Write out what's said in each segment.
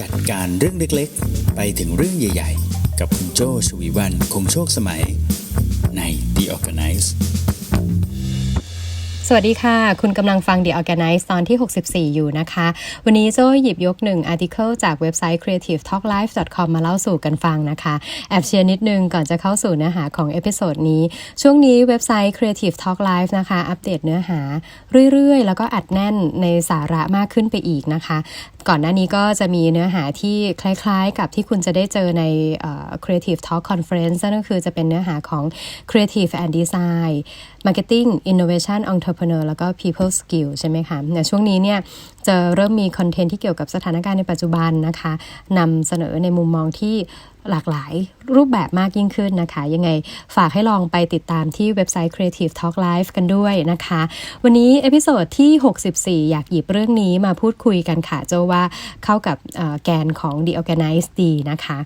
จัดการเรื่องเล็กๆ ไปถึงเรื่องใหญ่ ๆ กับคุณโจชวีวันคงโชคสมัย ใน The Organize สวัสดีค่ะ คุณกำลังฟัง The Organize ตอนที่ 64 อยู่นะคะ วันนี้โจ้หยิบยกหนึ่งอาร์ติเคิลจากเว็บไซต์ creativetalklife.com มาเล่าสู่กันฟังนะคะ แอบเชียร์นิดนึงก่อนจะเข้าสู่เนื้อหาของเอพิโซดนี้ ช่วงนี้เว็บไซต์ Creative Talk Life นะคะ อัปเดตเนื้อหาเรื่อยๆ แล้วก็อัดแน่นในสาระมากขึ้นไปอีกนะคะก่อนหน้านี้ก็จะมีเนื้อหาที่คล้ายๆ กับที่คุณจะได้เจอใน Creative Talk Conference นั่นก็คือจะเป็นเนื้อหาของ Creative and Design Marketing Innovation Entrepreneur แล้วก็ People Skill ใช่ไหมคะในช่วงนี้เนี่ย จะเริ่มมีคอนเทนต์ที่เกี่ยวกับสถานการณ์ในปัจจุบันนะคะนำเสนอในมุมมองที่หลากหลายรูปแบบมากยิ่งขึ้นนะคะ ยังไงฝากให้ลองไปติดตามที่เว็บไซต์ Creative Talk Live กันด้วยนะคะ วันนี้เอพิโซดที่ 64 อยากหยิบเรื่องนี้มาพูดคุยกันค่ะเจ้าว่าเข้ากับแกนของ The Organize ดีนะคะ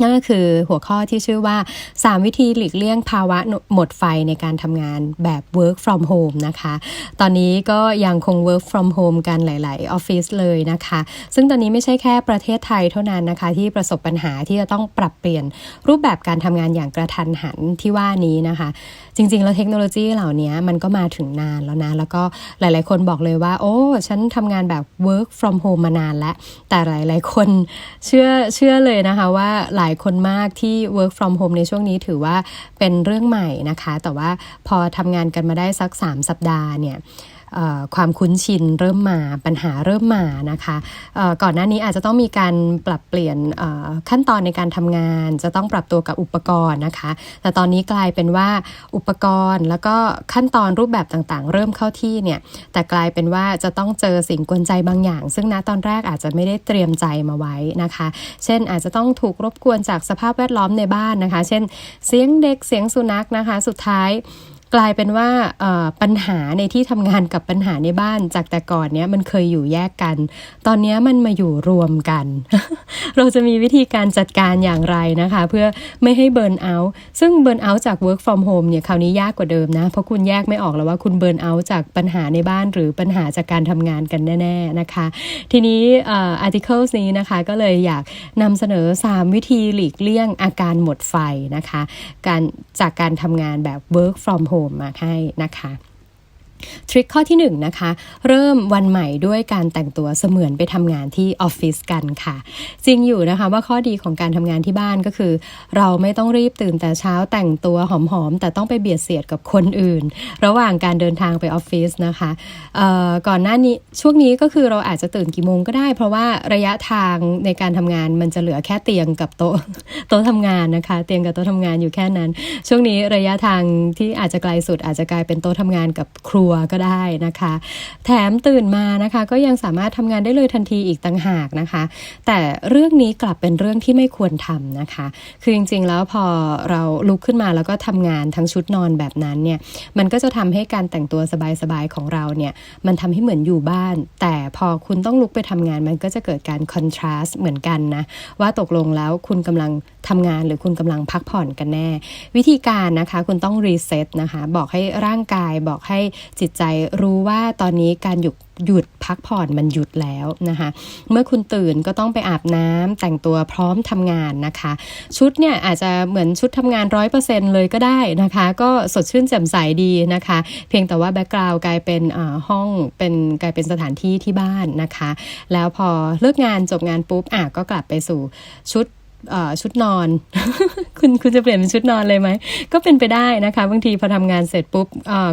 นั่นก็คือหัวข้อที่ชื่อว่า 3 วิธีหลีกเลี่ยงภาวะหมดไฟในการทำงานแบบ work from home นะคะ ตอนนี้ก็ยังคง work from home กันหลาย ๆ ออฟฟิศเลยนะคะ ซึ่งตอนนี้ไม่ใช่แค่ประเทศไทยเท่านั้นนะคะ ที่ประสบปัญหาที่จะต้องปรับเปลี่ยนรูปแบบการทำงานอย่างกระทันหันที่ว่านี้นะคะ จริง ๆ แล้วเทคโนโลยีเหล่านี้มันก็มาถึงนานแล้วนะ แล้วก็หลาย ๆ คนบอกเลยว่า โอ้ ฉันทำงานแบบ work from home มานานแล้ว แต่หลาย ๆ คนเชื่อเชื่อเลยนะคะว่าหลายายคนมากที่ work from home ในช่วงนี้ถือว่าเป็นเรื่องใหม่นะคะ แต่ว่าพอทำงานกันมาได้สัก 3 สัปดาห์เนี่ย ความคุ้นชินเริ่มมาปัญหาเริ่มมานะคะก่อนหน้านี้อาจจะต้องมีการปรับเปลี่ยนขั้นตอนในการทำงาน จะต้องปรับตัวกับอุปกรณ์นะคะ แต่ตอนนี้กลายเป็นว่าอุปกรณ์แล้วก็ขั้นตอนรูปแบบต่างๆ เริ่มเข้าที่เนี่ยแต่กลายเป็นว่าจะต้องเจอสิ่งกวนใจบางอย่าง ซึ่งณตอนแรกอาจจะไม่ได้เตรียมใจมาไว้นะคะ เช่นอาจจะต้องถูกรบกวนจากสภาพแวดล้อมในบ้านนะคะ เช่น เสียงเด็กเสียงสุนัขนะคะ สุดท้าย กลายเป็นว่าปัญหาในที่ทำงานกับปัญหาในบ้านจากแต่ก่อนเนี้ยมันเคยอยู่แยกกัน ตอนนี้มันมาอยู่รวมกัน เราจะมีวิธีการจัดการอย่างไรนะคะ เพื่อไม่ให้เบิร์นเอาท์ซึ่งเบิร์นเอาท์จาก work from home เนี่ยคราวนี้ยากกว่าเดิมนะ เพราะคุณแยกไม่ออกแล้วว่าคุณเบิร์นเอาท์จากปัญหาในบ้านหรือปัญหาจากการทำงานกันแน่ ๆนะคะ ทีนี้อ่อ articles นี้นะคะก็เลยอยากนำเสนอ 3 วิธีหลีกเลี่ยงอาการหมดไฟนะคะ การจากการทำงานแบบ work from home มาให้นะคะ ทริคข้อที่1นงนะคะ เริ่มวันใหม่ด้วยการแต่งตัวเสมือนไปทำงานที่ออฟฟิศกันค่ะ จริงอยู่นะคะว่าข้อดีของการทำงานที่บ้านก็คือ เราไม่ต้องรีบตื่นแต่เช้าแต่งตัวหอมๆ แต่ต้องไปเบียดเสียดกับคนอื่น ระหว่างการเดินทางไปออฟฟิศนะคะก่อนหน้านี้ช่วงนี้ก็คือเราอาจจะตื่นกี่โมงก็ได้ เพราะว่าระยะทางในการทำงานมันจะเหลือแค่เตียงกับโต๊ะโต๊ะทำงานนะคะ เตียงกับโต๊ะทำงานอยู่แค่นั้น ช่วงนี้ระยะทางที่อาจจะไกลสุดอาจจะกลายเป็นโต๊ะทำงานกับครัวก็ได้นะคะ แถมตื่นมานะคะก็ยังสามารถทำงานได้เลยทันทีอีกต่างหากนะคะ แต่เรื่องนี้กลับเป็นเรื่องที่ไม่ควรทำนะคะ คือจริงๆแล้วพอเราลุกขึ้นมาแล้วก็ทำงานทั้งชุดนอนแบบนั้นเนี่ยมันก็จะทำให้การแต่งตัวสบายๆของเราเนี่ยมันทำให้เหมือนอยู่บ้าน แต่พอคุณต้องลุกไปทำงานมันก็จะเกิดการคอนทราสต์เหมือนกันนะว่าตกลงแล้วคุณกำลังทำงานหรือคุณกำลังพักผ่อนกันแน่ วิธีการนะคะคุณต้องรีเซ็ตนะคะบอกให้ร่างกายบอกให้จิตใจรู้ว่าตอนนี้การหยุดหยุดพักผ่อนมันหยุดแล้วนะคะ เมื่อคุณตื่นก็ต้องไปอาบน้ำแต่งตัวพร้อมทำงานนะคะ ชุดเนี่ยอาจจะเหมือนชุดทำงานร้อยเปอร์เซ็นเลยก็ได้นะคะ ก็สดชื่นแจ่มใสดีนะคะ เพียงแต่ว่าแบ็กกราวกลายเป็นห้องเป็นกลายเป็นสถานที่ที่บ้านนะคะ แล้วพอเลิกงานจบงานปุ๊บอะก็กลับไปสู่ชุด ชุดนอน คุณคุณจะเปลี่ยนเป็นชุดนอนเลยไหม ก็เป็นไปได้นะคะบางทีพอทำงานเสร็จปุ๊บ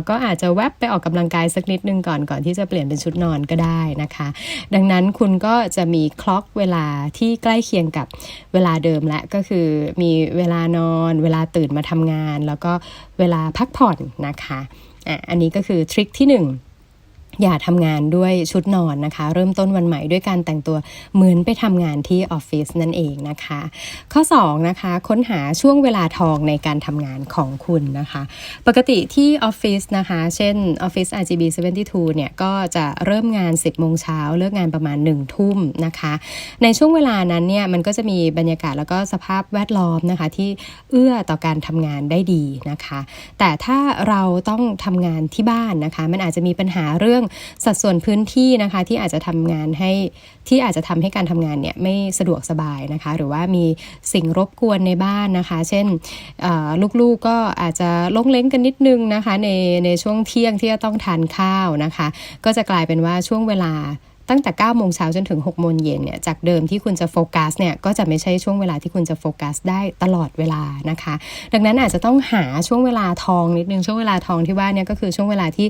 ก็อาจจะแวบไปออกกำลังกายสักนิดนึงก่อนก่อนที่จะเปลี่ยนเป็นชุดนอนก็ได้นะคะ ดังนั้นคุณก็จะมีคล็อกเวลาที่ใกล้เคียงกับเวลาเดิมและก็คือมีเวลานอน เวลาตื่นมาทำงาน แล้วก็เวลาพักผ่อนนะคะอะอันนี้ก็คือทริคที่หนึ่ง อย่าทำงานด้วยชุดนอนนะคะ เริ่มต้นวันใหม่ด้วยการแต่งตัวเหมือนไปทำงานที่ออฟฟิศนั่นเองนะคะ ข้อ2นะคะค้นหาช่วงเวลาทองในการทำงานของคุณนะคะ ปกติที่ออฟฟิศนะคะ เช่นออฟฟิศ RGB 72 เนี่ย ก็จะเริ่มงาน 10โมงเช้าเลิกงานประมาณ 1 ทุ่มนะคะ ในช่วงเวลานั้นเนี่ย มันก็จะมีบรรยากาศแล้วก็สภาพแวดล้อมนะคะ ที่เอื้อต่อการทำงานได้ดีนะคะ แต่ถ้าเราต้องทำงานที่บ้านนะคะ มันอาจจะมีปัญหาเรื่องสัดส่วนพื้นที่นะคะที่อาจจะทำงานให้ที่อาจจะทำให้การทำงานเนี่ยไม่สะดวกสบายนะคะ หรือว่ามีสิ่งรบกวนในบ้านนะคะ เช่นลูกๆก็อาจจะลงเล้งกันนิดนึงนะคะในในช่วงเที่ยงที่จะต้องทานข้าวนะคะ ก็จะกลายเป็นว่าช่วงเวลา ตั้งแต่9โมงเช้าจนถึง6โมงเย็นเนี่ยจากเดิมที่คุณจะโฟกัสเนี่ยก็จะไม่ใช่ช่วงเวลาที่คุณจะโฟกัสได้ตลอดเวลานะคะ ดังนั้นอาจจะต้องหาช่วงเวลาทองนิดนึงช่วงเวลาทองที่ว่าเนี่ยก็คือช่วงเวลาที่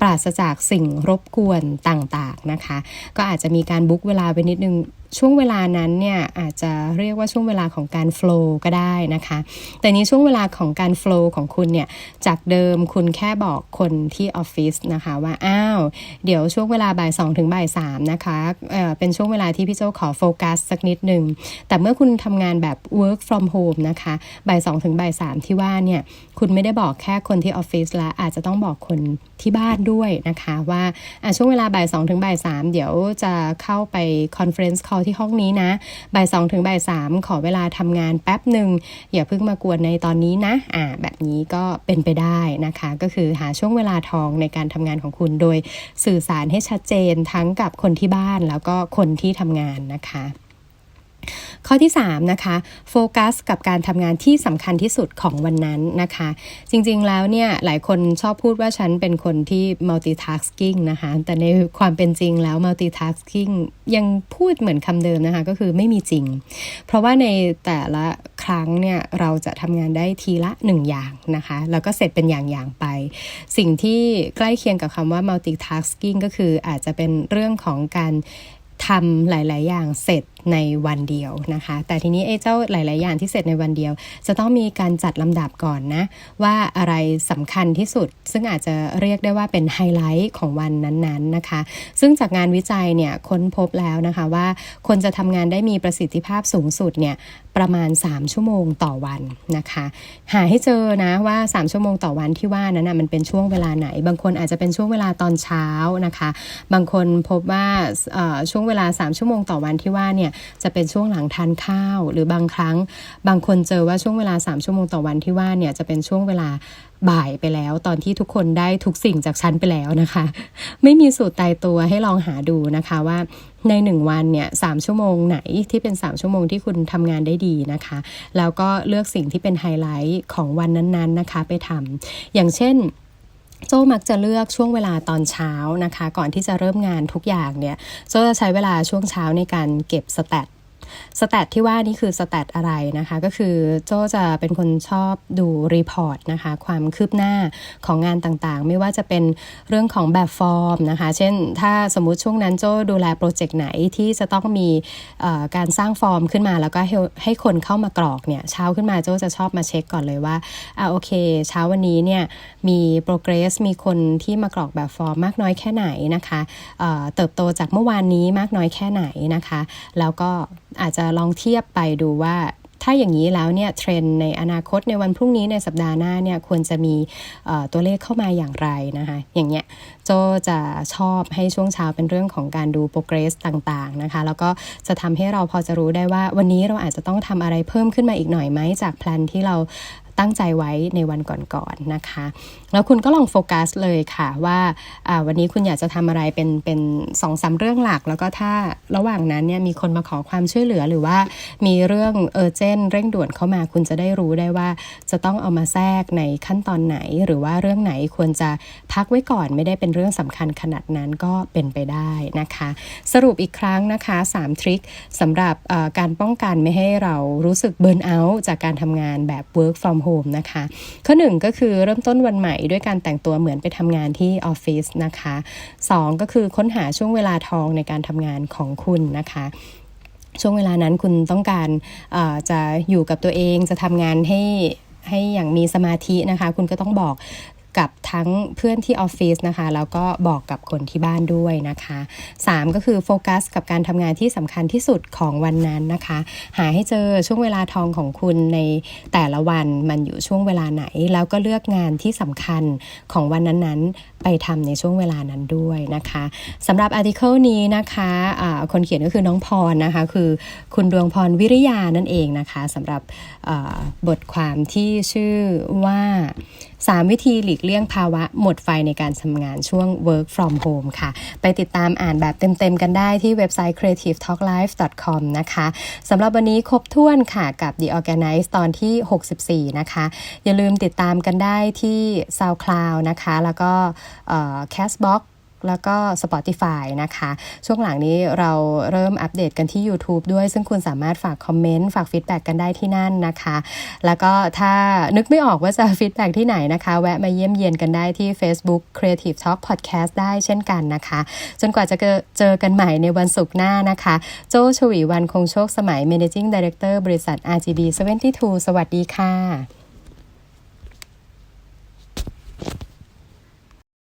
ปราศจากสิ่งรบกวนต่างๆนะคะ ก็อาจจะมีการบุ๊กเวลาไปนิดนึง ช่วงเวลานั้นเนี่ยอาจจะเรียกว่าช่วงเวลาของการโฟล์ก็ได้นะคะ แต่นี้ช่วงเวลาของการโฟล์ของคุณเนี่ยจากเดิมคุณแค่บอกคนที่ออฟฟิศนะคะว่าอ้าวเดี๋ยวช่วงเวลาบ่ายสองถึงบ่ายสามนะคะเอ่อเป็นช่วงเวลาที่พี่โจขอโฟกัสสักนิดหนึ่งแต่เมื่อคุณทำงานแบบ work from home นะคะบ่ายสองถึงบ่ายสามที่ว่าเนี่ยคุณไม่ได้บอกแค่คนที่ออฟฟิศละอาจจะต้องบอกคนที่บ้านด้วยนะคะว่าอะช่วงเวลาบ่ายสองถึงบ่ายสามเดี๋ยวจะเข้าไป conference call ที่ห้องนี้นะ บ่ายสองถึงบ่ายสามขอเวลาทำงานแป๊บหนึ่งอย่าเพิ่งมากวนในตอนนี้นะอ่าแบบนี้ก็เป็นไปได้นะคะ ก็คือหาช่วงเวลาทองในการทำงานของคุณโดยสื่อสารให้ชัดเจนทั้งกับคนที่บ้านแล้วก็คนที่ทำงานนะคะ ข้อที่3นะคะโฟกัสกับการทำงานที่สำคัญที่สุดของวันนั้นนะคะ จริงๆแล้วเนี่ยหลายคนชอบพูดว่าฉันเป็นคนที่ multitasking นะคะแต่ในความเป็นจริงแล้ว multitasking ยังพูดเหมือนคำเดิมนะคะก็คือไม่มีจริง เพราะว่าในแต่ละครั้งเนี่ยเราจะทำงานได้ทีละหนึ่งอย่างนะคะแล้วก็เสร็จเป็นอย่างๆไป สิ่งที่ใกล้เคียงกับคำว่า multitasking ก็คืออาจจะเป็นเรื่องของการทำหลาย ๆ อย่างเสร็จในวันเดียวนะคะ แต่ทีนี้ไอ้เจ้าหลาย ๆ อย่างที่เสร็จในวันเดียว จะต้องมีการจัดลำดับก่อนนะ ว่าอะไรสำคัญที่สุด ซึ่งอาจจะเรียกได้ว่าเป็นไฮไลท์ของวันนั้นๆนะคะ ซึ่งจากงานวิจัยเนี่ยค้นพบแล้วนะคะว่าคนจะทำงานได้มีประสิทธิภาพสูงสุดเนี่ยประมาณ 3 ชั่วโมงต่อวันนะคะ หาให้เจอนะว่า 3 ชั่วโมงต่อวันที่ว่านั้นนะมันเป็นช่วงเวลาไหน บางคนอาจจะเป็นช่วงเวลาตอนเช้านะคะ บางคนพบว่าช่วงเวลา 3 ชั่วโมงต่อวันที่ว่าเนี่ยจะเป็นช่วงหลังทานข้าว หรือบางครั้ง บางคนเจอว่าช่วงเวลา 3 ชั่วโมงต่อวันที่ว่าเนี่ยจะเป็นช่วงเวลาบ่ายไปแล้ว ตอนที่ทุกคนได้ทุกสิ่งจากฉันไปแล้วนะคะ ไม่มีสูตรตายตัวให้ลองหาดูนะคะว่าในหนึ่งวันเนี่ยสามชั่วโมงไหนที่เป็น 3 ชั่วโมงที่คุณทำงานได้ดีนะคะ แล้วก็เลือกสิ่งที่เป็นไฮไลท์ของวันนั้นๆนะคะ ไปทำอย่างเช่น โจมักจะเลือกช่วงเวลาตอนเช้านะคะ ก่อนที่จะเริ่มงานทุกอย่างเนี่ยโจจะใช้เวลาช่วงเช้าในการเก็บสแตท สแตทที่ว่านี่คือสแตทอะไรนะคะ ก็คือโจจะเป็นคนชอบดูรีพอร์ตนะคะ ความคืบหน้าของงานต่างๆ ไม่ว่าจะเป็นเรื่องของแบบฟอร์มนะคะ เช่น ถ้าสมมุติช่วงนั้นโจดูแลโปรเจกต์ไหนที่จะต้องมีการสร้างฟอร์มขึ้นมาแล้วก็ให้คนเข้ามากรอกเนี่ยเช้าขึ้นมาโจจะชอบมาเช็คก่อนเลยว่าอ่าโอเค เช้าวันนี้เนี่ยมีโปรเกรสมีคนที่มากรอกแบบฟอร์มมากน้อยแค่ไหนนะคะเเติบโตจากเมื่อวานนี้มากน้อยแค่ไหนนะคะ แล้วก็อาจจะลองเทียบไปดูว่าถ้าอย่างนี้แล้วเนี่ยเทรนด์ในอนาคตในวันพรุ่งนี้ในสัปดาห์หน้าเนี่ยควรจะมีตัวเลขเข้ามาอย่างไรนะคะ อย่างเงี้ยโจจะชอบให้ช่วงเช้าเป็นเรื่องของการดูโปรเกรสต่างๆนะคะ แล้วก็จะทำให้เราพอจะรู้ได้ว่าวันนี้เราอาจจะต้องทำอะไรเพิ่มขึ้นมาอีกหน่อยไหมจากแพลนที่เรา ตั้งใจไว้ในวันก่อนๆนะคะ แล้วคุณก็ลองโฟกัสเลยค่ะว่าวันนี้คุณอยากจะทำอะไรเป็นเป็นสองสามเรื่องหลัก แล้วก็ถ้าระหว่างนั้นเนี่ยมีคนมาขอความช่วยเหลือหรือว่ามีเรื่องเออเจนเร่งด่วนเข้ามาคุณจะได้รู้ได้ว่า จะต้องเอามาแทรกในขั้นตอนไหน หรือว่าเรื่องไหนควรจะพักไว้ก่อนไม่ได้เป็นเรื่องสำคัญขนาดนั้นก็เป็นไปได้นะคะ สรุปอีกครั้งนะคะ 3 ทริคสำหรับการป้องกันไม่ให้เรารู้สึกเบิร์นเอาท์จากการทำงานแบบ work from home นะคะ ข้อหนึ่งก็คือเริ่มต้นวันใหม่ด้วยการแต่งตัวเหมือนไปทำงานที่ออฟฟิศนะคะสองก็คือค้นหาช่วงเวลาทองในการทำงานของคุณนะคะช่วงเวลานั้นคุณต้องการจะอยู่กับตัวเองจะทำงานให้ให้อย่างมีสมาธินะคะ คุณก็ต้องบอก กับทั้งเพื่อนที่ออฟฟิศนะคะ แล้วก็บอกกับคนที่บ้านด้วยนะคะ 3 ก็คือโฟกัสกับการทำงานที่สำคัญที่สุดของวันนั้นนะคะ หาให้เจอช่วงเวลาทองของคุณในแต่ละวันมันอยู่ช่วงเวลาไหน แล้วก็เลือกงานที่สำคัญของวันนั้นๆ ไปทำในช่วงเวลานั้นด้วยนะคะสำหรับอาร์ติเคิลนี้นะคะะคนเขียนก็คือน้องพรนะคะ คือคุณดวงพรวิริยานั่นเองนะคะสำหรับบทความที่ชื่อว่า 3 วิธีหลีกเลี่ยงภาวะหมดไฟในการทำงานช่วง work from home ค่ะ ไปติดตามอ่านแบบเต็มๆกันได้ที่เว็บไซต์ creativetalklife.com นะคะสำหรับวันนี้ครบถ้วนค่ะกับ The Organize ตอนที่ 64 นะคะ อย่าลืมติดตามกันได้ที่ SoundCloud นะคะ แล้วก็ Castbox แล้วก็ Spotify นะคะ ช่วงหลังนี้เราเริ่มอัปเดตกันที่ YouTube ด้วย ซึ่งคุณสามารถฝากคอมเมนต์ ฝากฟีดแบ็กกันได้ที่นั่นนะคะ แล้วก็ถ้านึกไม่ออกว่าจะฟีดแบ็กที่ไหนนะคะ แวะมาเยี่ยมเยียนกันได้ที่ Facebook Creative Talk Podcast ได้เช่นกันนะคะ จนกว่าจะเจอกันใหม่ในวันศุกร์หน้านะคะ โจชวีวันคงโชคสมัย Managing Director บริษัท RGB 72 สวัสดีค่ะ